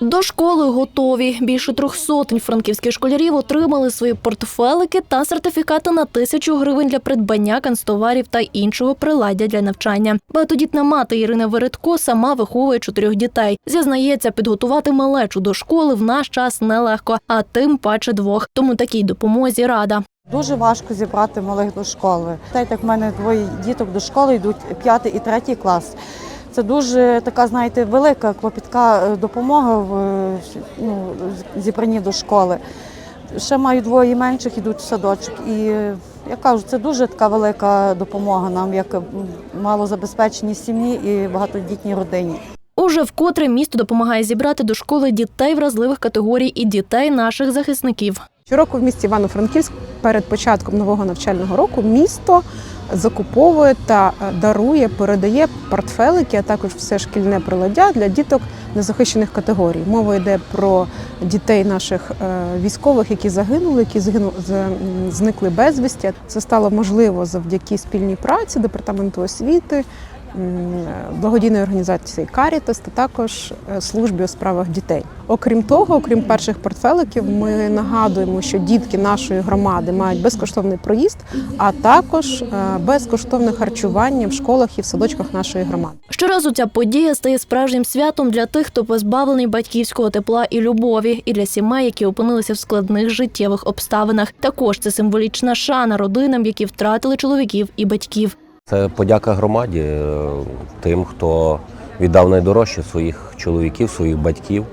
До школи готові. Більше трьох сотень франківських школярів отримали свої портфелики та сертифікати на тисячу гривень для придбання канцтоварів та іншого приладдя для навчання. Багатодітна мати Ірина Вередко сама виховує чотирьох дітей. Зізнається, підготувати малечу до школи в наш час нелегко, а тим паче двох. Тому такій допомозі рада. Дуже важко зібрати малих до школи. Так як в мене двоє діток до школи йдуть п'ятий і третій клас. Це дуже така, знаєте, велика клопітка е, допомога в е, ну, зібранні до школи. Ще маю двоє менших, ідуть в садочок. І я кажу, це дуже така велика допомога нам, як малозабезпеченій сім'ї і багатодітній родині. Уже вкотре місто допомагає зібрати до школи дітей вразливих категорій і дітей наших захисників. Щороку в місті Івано-Франківськ перед початком нового навчального року місто закуповує та е, дарує, передає портфелики, а також все шкільне приладдя для діток незахищених категорій. Мова йде про дітей наших е, військових, які загинули, які згинули, зникли безвісті. Це стало можливо завдяки спільній праці департаменту освіти. Благодійної організації Карітас та також е, службі у справах дітей. Окрім того, окрім перших портфеликів, ми нагадуємо, що дітки нашої громади мають безкоштовний проїзд, а також е, безкоштовне харчування в школах і в садочках нашої громади. Щоразу ця подія стає справжнім святом для тих, хто позбавлений батьківського тепла і любові, і для сімей, які опинилися в складних життєвих обставинах. Також це символічна шана родинам, які втратили чоловіків і батьків. Це подяка громаді е, тим, хто віддав найдорожче своїх чоловіків, своїх батьків.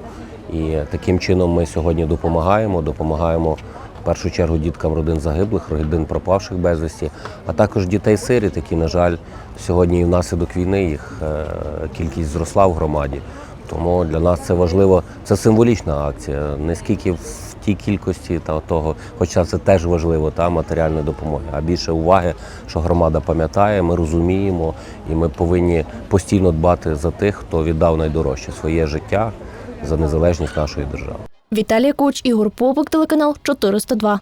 І таким чином ми сьогодні допомагаємо. Допомагаємо в першу чергу діткам родин загиблих, родин пропавших безвісті, а також дітей-сиріт, які, на жаль, сьогодні і внаслідок війни їх е, кількість зросла в громаді. Тому для нас це важливо, це символічна акція. Не скільки тій кількості та того, хоча це теж важливо, та матеріальної допомоги, а більше уваги, що громада пам'ятає, ми розуміємо, і ми повинні постійно дбати за тих, хто віддав найдорожче своє життя за незалежність нашої держави. Віталія Куч, Ігор Попик, телеканал 402.